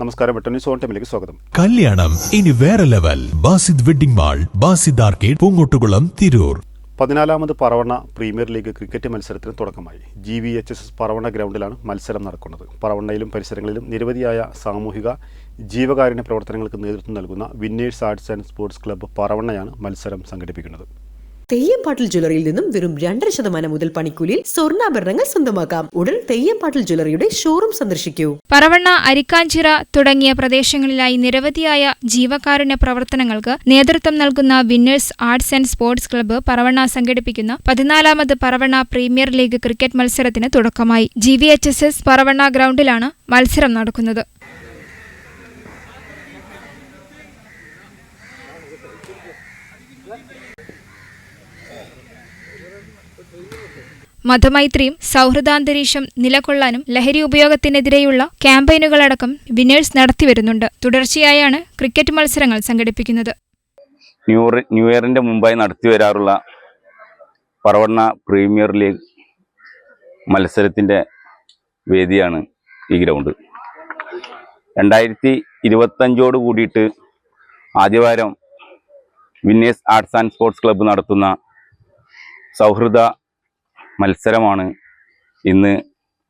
നമസ്കാരം ബട്ടണി സോൺ ടൈമിലേക്ക് സ്വാഗതം. കല്യാണം ഇനി വേറെ level. Basid wedding mall Basid arcade Poongottukulam Tirur. പതിനാലാമത് Paravanna premier league cricket മത്സരത്തിന് തുടക്കമായി. G V H S S Paravanna ഗ്രൗണ്ടിലാണ് മത്സരം നടക്കുന്നത്. പറവണയിലും പരിസരങ്ങളിലും നിരവധിയായ സാമൂഹിക ജീവകാരുണ്യ പ്രവർത്തനങ്ങൾക്ക് നേതൃത്വം നൽകുന്ന winners arts and sports club പറവണയാണ് മത്സരം സംഘടിപ്പിക്കുന്നത്. തെയ്യംപാട്ടിൽ ജ്വല്ലറിയിൽ നിന്നും വെറും രണ്ടര ശതമാനം മുതൽ പണിക്കൂലിയിൽ സ്വർണാഭരണങ്ങൾ സ്വന്തമാക്കാം. ഉടൻ തെയ്യംപാട്ടിൽ ജ്വല്ലറിയുടെ ഷോറൂം സന്ദർശിക്കൂ. പറവണ്ണ അരിക്കാഞ്ചിറ തുടങ്ങിയ പ്രദേശങ്ങളിലായി നിരവധിയായ ജീവകാരുണ്യ പ്രവർത്തനങ്ങൾക്ക് നേതൃത്വം നൽകുന്ന winners arts and sports club Paravanna സംഘടിപ്പിക്കുന്ന പതിനാലാമത് പറവണ്ണ പ്രീമിയർ ലീഗ് ക്രിക്കറ്റ് മത്സരത്തിന് തുടക്കമായി. G V H S S Paravanna ഗ്രൗണ്ടിലാണ് മത്സരം നടക്കുന്നത്. മതമൈത്രിയും സൗഹൃദാന്തരീക്ഷം നിലകൊള്ളാനും ലഹരി ഉപയോഗത്തിനെതിരെയുള്ള ക്യാമ്പയിനുകളടക്കം വിനേഴ്സ് നടത്തിവരുന്നുണ്ട്. തുടർച്ചയായാണ് ക്രിക്കറ്റ് മത്സരങ്ങൾ സംഘടിപ്പിക്കുന്നത്. ന്യൂ ഇയറിന്റെ മുമ്പായി നടത്തി വരാറുള്ള പറവണ്ണ പ്രീമിയർ ലീഗ് മത്സരത്തിന്റെ വേദിയാണ് ഈ ഗ്രൗണ്ട്. രണ്ടായിരത്തി ഇരുപത്തഞ്ചോട് കൂടിയിട്ട് ആദ്യവാരം winners arts and sports club നടത്തുന്ന സൗഹൃദ മത്സരമാണ് ഇന്ന്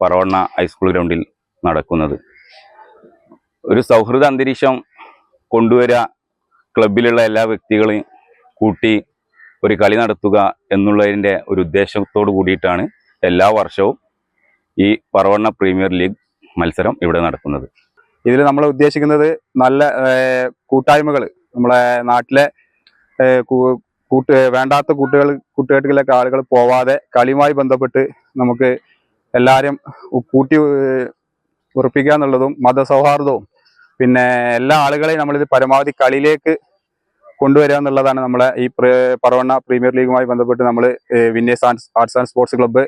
പറവണ്ണ ഹൈസ്കൂൾ ഗ്രൗണ്ടിൽ നടക്കുന്നത്. ഒരു സൗഹൃദ അന്തരീക്ഷം കൊണ്ടുവരിക ക്ലബിലുള്ള എല്ലാ വ്യക്തികളെയും കൂട്ടി ഒരു കളി നടത്തുക എന്നുള്ളതിന്റെ ഒരു ഉദ്ദേശത്തോട് കൂടിയിട്ടാണ് എല്ലാ വർഷവും ഈ പറവണ്ണ പ്രീമിയർ ലീഗ് മത്സരം ഇവിടെ നടക്കുന്നത്. ഇതിൽ നമ്മൾ ഉദ്ദേശിക്കുന്നത് നല്ല കൂട്ടായ്മകൾ നമ്മളെ നാട്ടിലെ കൂട്ട് വേണ്ടാത്ത കൂട്ടുകൾ കൂട്ടുകെട്ടിലൊക്കെ ആളുകൾ പോവാതെ കളിയുമായി ബന്ധപ്പെട്ട് നമുക്ക് എല്ലാവരും കൂട്ടി ഉറപ്പിക്കുക എന്നുള്ളതും മതസൗഹാർദ്ദവും. പിന്നെ എല്ലാ ആളുകളെയും നമ്മളിത് പരമാവധി കളിയിലേക്ക് കൊണ്ടുവരിക എന്നുള്ളതാണ് നമ്മളെ ഈ പറവണ്ണ പ്രീമിയർ ലീഗുമായി ബന്ധപ്പെട്ട് നമ്മൾ winners arts and sports club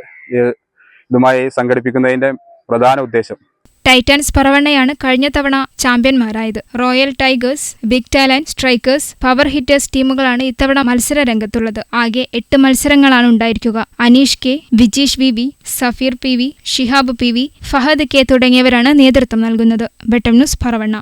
ഇതുമായി സംഘടിപ്പിക്കുന്നതിന്റെ പ്രധാന ഉദ്ദേശം. ടൈറ്റാൻസ് പറവണ്ണയാണ് കഴിഞ്ഞ തവണ ചാമ്പ്യന്മാരായത്. Royal tigers big talent strikers power hitters ടീമുകളാണ് ഇത്തവണ മത്സര രംഗത്തുള്ളത് ആകെ എട്ട് മത്സരങ്ങളാണ് ഉണ്ടായിരിക്കുക. Aneesh K Vijeesh V V Safeer P V Shihab P V Fahad K തുടങ്ങിയവരാണ് നേതൃത്വം നൽകുന്നത്. ബെട്ടം ന്യൂസ് പറവണ്ണ.